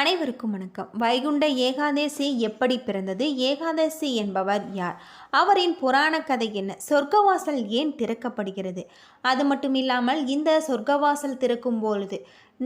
அனைவருக்கும் வணக்கம். வைகுண்ட ஏகாதேசி எப்படி பிறந்தது? ஏகாதசி என்பவர் யார்? அவரின் புராண கதை என்ன? சொர்க்கவாசல் ஏன் திறக்கப்படுகிறது? அது மட்டும் இல்லாமல் இந்த சொர்க்கவாசல் திறக்கும் பொழுது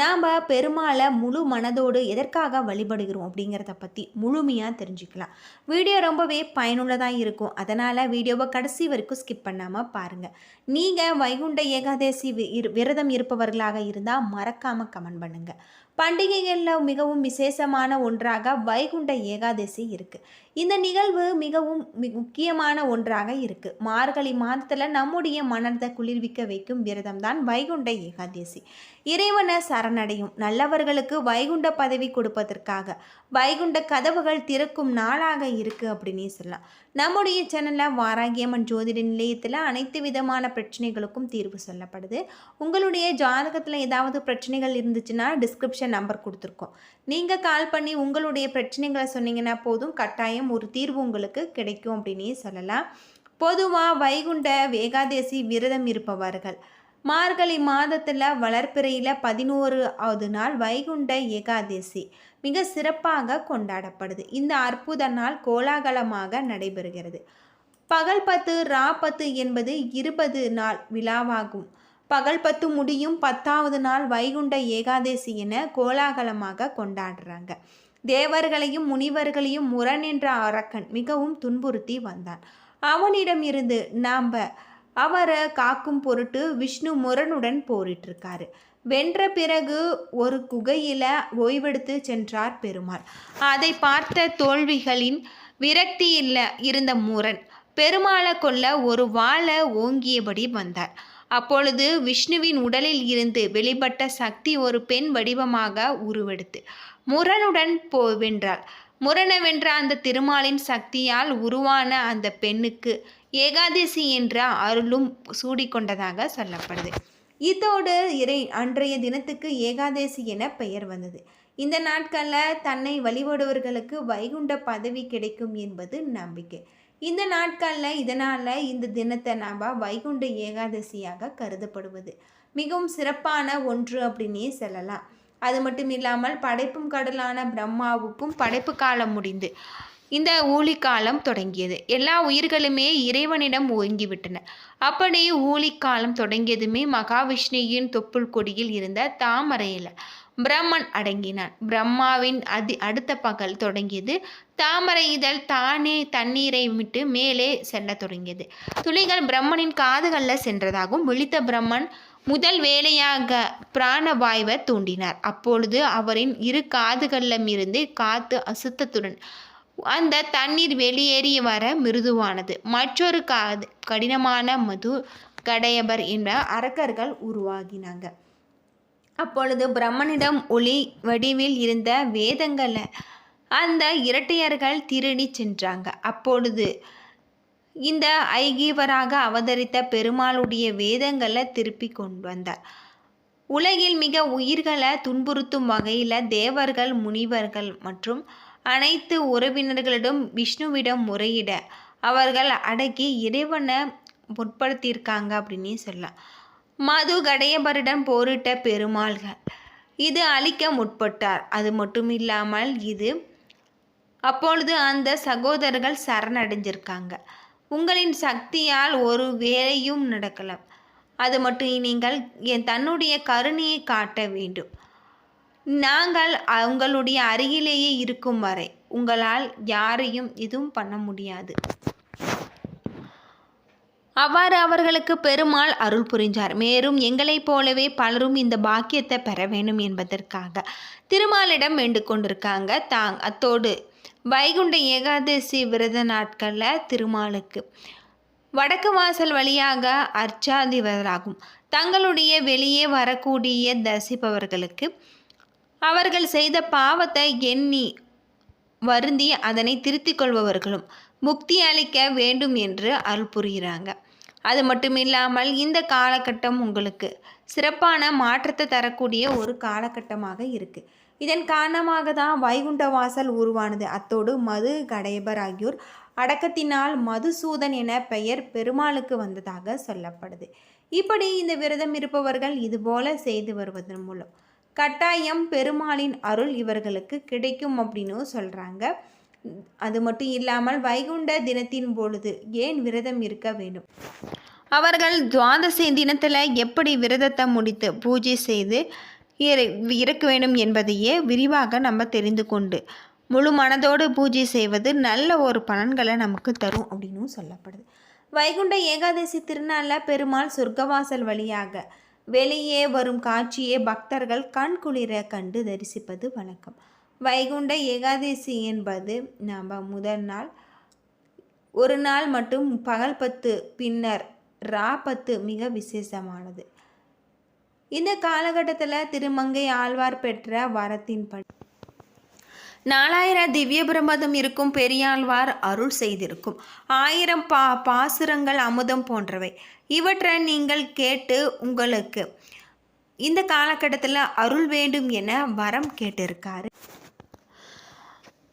நாம் பெருமாளை முழு மனதோடு எதற்காக வழிபடுகிறோம் அப்படிங்கிறத பற்றி முழுமையாக தெரிஞ்சுக்கலாம். வீடியோ ரொம்பவே பயனுள்ளதாக இருக்கும். அதனால் வீடியோவை கடைசி வரைக்கும் ஸ்கிப் பண்ணாமல் பாருங்கள் நீங்கள் வைகுண்ட ஏகாதசி விரதம் இருப்பவர்களாக இருந்தால் மறக்காமல் கமெண்ட் பண்ணுங்கள் பண்டிகைகளில் மிகவும் விசேஷமான ஒன்றாக வைகுண்ட ஏகாதசி இருக்குது இந்த நிகழ்வு மிகவும் முக்கியமான ஒன்றாக இருக்குது மார்கழி மாதத்தில் நம்முடைய மனத்தை குளிர்விக்க வைக்கும் விரதம் தான் வைகுண்ட ஏகாதசி. இறைவனை சரணடையும் நல்லவர்களுக்கு வைகுண்ட பதவி கொடுப்பதற்காக வைகுண்ட கதவுகள் திறக்கும் நாளாக இருக்குது அப்படின்னே சொல்லலாம். நம்முடைய சேனலில் வாராகியம்மன் ஜோதிட நிலையத்தில் அனைத்து விதமான பிரச்சனைகளுக்கும் தீர்வு சொல்லப்படுது. உங்களுடைய ஜாதகத்தில் ஏதாவது பிரச்சனைகள் இருந்துச்சுன்னா டிஸ்கிரிப்ஷன் நம்பர் கொடுத்துருக்கோம். நீங்கள் கால் பண்ணி உங்களுடைய பிரச்சனைகளை சொன்னீங்கன்னா போதும் கட்டாயம் ஒரு தீர்வு உங்களுக்கு கிடைக்கும் அப்படின்னே சொல்லலாம். பொதுவாக வைகுண்ட ஏகாதசி விரதம் இருப்பவர்கள். மார்கழி மாதத்தில் வளர்ப்பிறையில் பதினோராவது நாள் வைகுண்ட ஏகாதசி. மிக சிறப்பாக கொண்டாடப்படுது. இந்த அற்புத நாள் கோலாகலமாக நடைபெறுகிறது. பகல் பத்து ரா பத்து என்பது இருபது நாள் விழாவாகும். பகல் பத்து முடியும் பத்தாவது நாள் வைகுண்ட ஏகாதசி என கோலாகலமாக கொண்டாடுறாங்க. தேவர்களையும் முனிவர்களையும் முரண் என்ற அரக்கன் மிகவும் துன்புறுத்தி வந்தான். அவனிடம் இருந்து நாம் அவரை காக்கும் பொருட்டு விஷ்ணு முரனுடன் போரிட்டிருக்காரு. வென்ற பிறகு ஒரு குகையில ஓய்வெடுத்து சென்றார் பெருமாள். அதை பார்த்த தோல்விகளின் விரக்தியில் இருந்த முரண் பெருமாளை கொல்ல ஒரு வாழை ஓங்கியபடி வந்தார். அப்பொழுது விஷ்ணுவின் உடலில் இருந்து வெளிப்பட்ட சக்தி ஒரு பெண் வடிவமாக உருவெடுத்து முரனுடன் போ வென்றாள். முரணை வென்ற அந்த திருமாலின் சக்தியால் உருவான அந்த பெண்ணுக்கு ஏகாதசி என்ற அருளும் சூடிக்கொண்டதாக சொல்லப்படுது. இதோடு இறை அன்றைய தினத்துக்கு ஏகாதசி என பெயர் வந்தது. இந்த நாட்களில் தன்னை வழிபடுவர்களுக்கு வைகுண்ட பதவி கிடைக்கும் என்பது நம்பிக்கை. இந்த நாட்களில் இதனால் இந்த தினத்தை நாம் வைகுண்ட ஏகாதசியாக கருதப்படுவது. மிகவும் சிறப்பான ஒன்று அப்படின்னே சொல்லலாம். அது மட்டும் இல்லாமல் படைப்பும் கடலான பிரம்மாவுக்கும் படைப்பு காலம் முடிந்து இந்த ஊழிக்காலம் தொடங்கியது. எல்லா உயிர்களுமே இறைவனிடம் ஓங்கிவிட்டன. அப்படி ஊழிக்காலம் தொடங்கியதுமே மகாவிஷ்ணுவின் தொப்புள் கொடியில் இருந்த தாமரையில் பிரம்மன் அடங்கினான். பிரம்மாவின் அதி அடுத்த பகல் தொடங்கியது. தாமரை இதழ் தானே தண்ணீரை விட்டு மேலே செல்ல தொடங்கியது. துளிகள் பிரம்மனின் காதுகளில் சென்றதாகவும் விழித்த பிரம்மன் முதல் வேலையாக பிராணவாயுவை தூண்டினார். அப்பொழுது அவரின் இரு காதுகளிலும் இருந்து காத்து அசுத்தத்துடன் அந்த தண்ணீர் வெளியேறி வர மிருதுவானது. மற்றொரு காது கடினமான மது கடையபர் என்ற அரக்கர்கள் உருவாகினாங்க. அப்பொழுது பிரம்மனிடம் ஒளி வடிவில் இருந்த வேதங்களை அந்த இரட்டையர்கள் திருடி சென்றாங்க. அப்பொழுது இந்த ஐகீவராக அவதரித்த பெருமாளுடைய வேதங்களை திருப்பி கொண்டு வந்தார். உலகில் மிக உயிர்களை துன்புறுத்தும் வகையில் தேவர்கள் முனிவர்கள் மற்றும் அனைத்து உறவினர்களிடம் விஷ்ணுவிடம் முறையிட அவர்கள் அடக்கி இறைவனை முற்படுத்தியிருக்காங்க அப்படின்னே சொல்லலாம். மது கடையபரிடம் போரிட்ட பெருமாள்கள் இது அழிக்க முற்பட்டார். அது மட்டும் இல்லாமல் இது அப்பொழுது அந்த சகோதரர்கள் சரணடைஞ்சிருக்காங்க. உங்களின் சக்தியால் ஒரு வேலையும் நடக்கலாம். அது மட்டும் நீங்கள் என் தன்னுடைய கருணையை காட்ட வேண்டும். நாங்கள் உங்களுடைய அருகிலேயே இருக்கும் வரை உங்களால் யாரையும் எதுவும் பண்ண முடியாது. அவ்வாறு அவர்களுக்கு பெருமாள் அருள் புரிஞ்சார். மேலும் எங்களைப் போலவே பலரும் இந்த பாக்கியத்தை பெற வேண்டும் என்பதற்காக திருமாலிடம் வேண்டு கொண்டிருக்காங்க. தாங் அத்தோடு வைகுண்ட ஏகாதசி விரத நாட்களில் திருமாலுக்கு வடக்கு வாசல் வழியாக அர்ச்சாதிபராகும். தங்களுடைய வெளியே வரக்கூடிய தரிசிப்பவர்களுக்கு அவர்கள் செய்த பாவத்தை எண்ணி வருந்தி அதனை திருத்திக் கொள்பவர்களும் முக்தி அளிக்க வேண்டும் என்று அருள் புரிகிறாங்க. அது மட்டும் இல்லாமல் இந்த காலகட்டம் உங்களுக்கு சிறப்பான மாற்றத்தை தரக்கூடிய ஒரு காலகட்டமாக இருக்குது இதன் காரணமாக தான் வைகுண்ட வாசல் உருவானது. அத்தோடு மது கடையபர் ஆகியோர் அடக்கத்தினால் மதுசூதன் என பெயர் பெருமாளுக்கு வந்ததாக சொல்லப்படுது. இப்படி இந்த விரதம் இருப்பவர்கள் இதுபோல செய்து வருவதன் மூலம் கட்டாயம் பெருமாளின் அருள் இவர்களுக்கு கிடைக்கும் அப்படின்னு சொல்கிறாங்க அது மட்டும் இல்லாமல் வைகுண்ட தினத்தின் பொழுது ஏன் விரதம் இருக்க வேண்டும்? அவர்கள் துவாதசி தினத்தில் எப்படி விரதத்தை முடித்து பூஜை செய்து இரு- இருக்க வேண்டும் என்பதையே விரிவாக நம்ம தெரிந்து கொண்டு முழு மனதோடு பூஜை செய்வது நல்ல ஒரு பலன்களை நமக்கு தரும் அப்படின்னு சொல்லப்படுது. வைகுண்ட ஏகாதசி திருநாளில் பெருமாள் சொர்க்கவாசல் வழியாக வெளியே வரும் காட்சியை பக்தர்கள் கண்குளிர கண்டு தரிசிப்பது வழக்கம். வைகுண்ட ஏகாதசி என்பது நாம் முதல் நாள். ஒரு நாள் மட்டும் பகல் பத்து பின்னர் ரா பத்து மிக விசேஷமானது. இந்த காலகட்டத்தில் திருமங்கை ஆழ்வார் பெற்ற வரத்தின்படி நாலாயிரம் திவ்யபிரமதம் இருக்கும் பெரியாழ்வார் அருள் செய்திருக்கும். ஆயிரம் பா பாசுரங்கள் அமுதம் போன்றவை. இவற்றை நீங்கள் கேட்டு உங்களுக்கு இந்த காலகட்டத்தில் அருள் வேண்டும் என வரம் கேட்டிருக்காரு.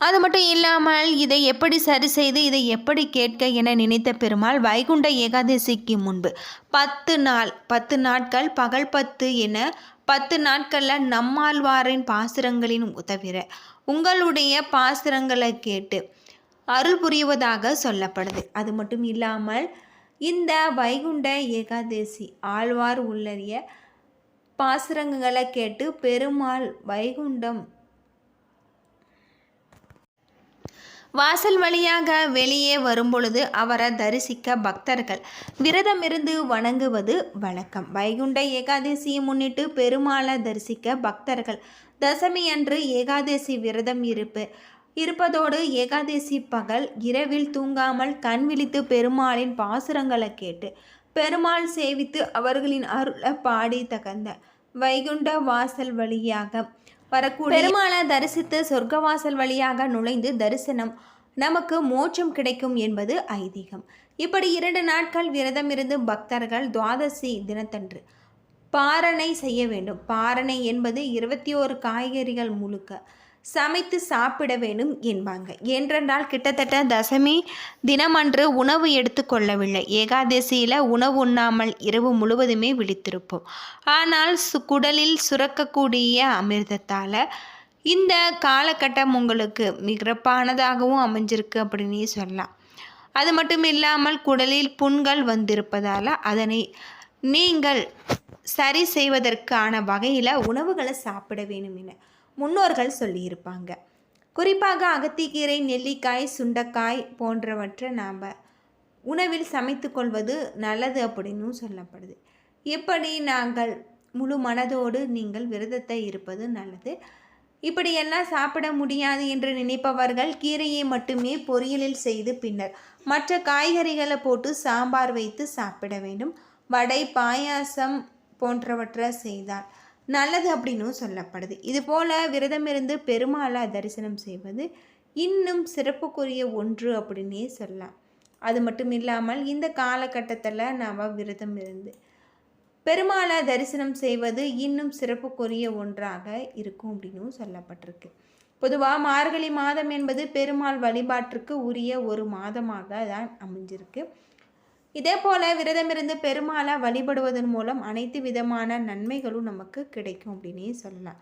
அது மட்டும் இல்லாமல் இதை எப்படி சரி செய்து இதை எப்படி கேட்க என நினைத்த பெருமாள் வைகுண்ட ஏகாதசிக்கு முன்பு பத்து நாள் பத்து நாட்கள் பகல் பத்து என பத்து நாட்களில் நம்மாழ்வாரின் பாசுரங்களின் தவிர உங்களுடைய பாசுரங்களை கேட்டு அருள் புரிவதாக சொல்லப்படுது. அது மட்டும் இல்லாமல் இந்த வைகுண்ட ஏகாதசி ஆழ்வார் உள்ளறிய பாசுரங்களை கேட்டு பெருமாள் வைகுண்டம் வாசல் வழியாக வெளியே வரும்பொழுது அவரை தரிசிக்க பக்தர்கள் விரதமிருந்து வணங்குவது வழக்கம். வைகுண்ட ஏகாதசியை முன்னிட்டு பெருமாளை தரிசிக்க பக்தர்கள் தசமி அன்று ஏகாதசி விரதம் இருப்பு இருப்பதோடு ஏகாதசி பகல் இரவில் தூங்காமல் கண் விழித்து பெருமாளின் பாசுரங்களை கேட்டு பெருமாள் சேவித்து அவர்களின் அருளை பாடி தகந்த வைகுண்ட வாசல் வழியாக வரக்கூடிய பெருமாளை தரிசித்து சொர்க்கவாசல் வழியாக நுழைந்து தரிசனம். நமக்கு மோட்சம் கிடைக்கும் என்பது ஐதீகம். இப்படி இரண்டு நாட்கள் விரதம் இருந்து பக்தர்கள் துவாதசி தினத்தன்று பாரணை செய்ய வேண்டும். பாரணை என்பது இருபத்தி ஓரு காய்கறிகள் முழுக்க. சமைத்து சாப்பிட வேண்டும் என்பாங்க. என்றென்றால் கிட்டத்தட்ட தசமி தினமன்று உணவு எடுத்துக்கொள்ளவில்லை ஏகாதசியில் உணவு உண்ணாமல் இரவு முழுவதுமே விழித்திருப்போம். ஆனால் சு குடலில் சுரக்கக்கூடிய அமிர்தத்தால் இந்த காலகட்டம் உங்களுக்கு மிகப்பானதாகவும் அமைஞ்சிருக்கு அப்படின்னு சொல்லலாம். அது மட்டும் இல்லாமல் குடலில் புண்கள் வந்திருப்பதால் அதனை நீங்கள் சரி செய்வதற்கான வகையில் உணவுகளை சாப்பிட வேணும் என முன்னோர்கள் சொல்லியிருப்பாங்க. குறிப்பாக அகத்திக்கீரை நெல்லிக்காய் சுண்டைக்காய் போன்றவற்றை நாம் உணவில் சமைத்து கொள்வது நல்லது அப்படின்னும் சொல்லப்படுது. எப்படி நாங்கள் முழு மனதோடு நீங்கள் விரதத்தை இருப்பது நல்லது? இப்படியெல்லாம் சாப்பிட முடியாது என்று நினைப்பவர்கள் கீரையை மட்டுமே பொரியலில் செய்து பின்னர் மற்ற காய்கறிகளை போட்டு சாம்பார் வைத்து சாப்பிட வேண்டும். வடை பாயாசம் போன்றவற்றை செய்தால் நல்லது அப்படின்னும் சொல்லப்படுது. இதுபோல் விரதமிருந்து பெருமாளை தரிசனம் செய்வது இன்னும் சிறப்புக்குரிய ஒன்று அப்படின்னே சொல்லலாம். அது மட்டும் இல்லாமல் இந்த காலகட்டத்தில் நாம் விரதம் இருந்து பெருமாளை தரிசனம் செய்வது இன்னும் சிறப்புக்குரிய ஒன்றாக இருக்கும் அப்படின்னும் சொல்லப்பட்டிருக்கு. பொதுவாக மார்கழி மாதம் என்பது பெருமாள் வழிபாட்டிற்கு உரிய ஒரு மாதமாக தான் அமைஞ்சிருக்கு. இதே போல் விரதமிருந்து பெருமாளை வழிபடுவதன் மூலம் அனைத்து விதமான நன்மைகளும் நமக்கு கிடைக்கும் அப்படின்னே சொல்லலாம்.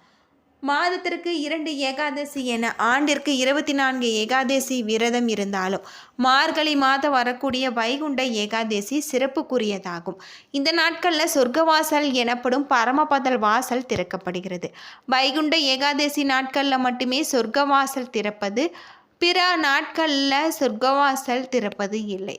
மாதத்திற்கு இரண்டு ஏகாதசி என ஆண்டிற்கு இருபத்தி நான்கு ஏகாதசி விரதம் இருந்தாலும் மார்கழி மாதம் வரக்கூடிய வைகுண்ட ஏகாதசி சிறப்புக்குரியதாகும். இந்த நாட்களில் சொர்க்கவாசல் எனப்படும் பரமபதல் வாசல் திறக்கப்படுகிறது. வைகுண்ட ஏகாதசி நாட்களில் மட்டுமே சொர்க்கவாசல் திறப்பது பிற நாட்களில் சொர்க்கவாசல் திறப்பது இல்லை.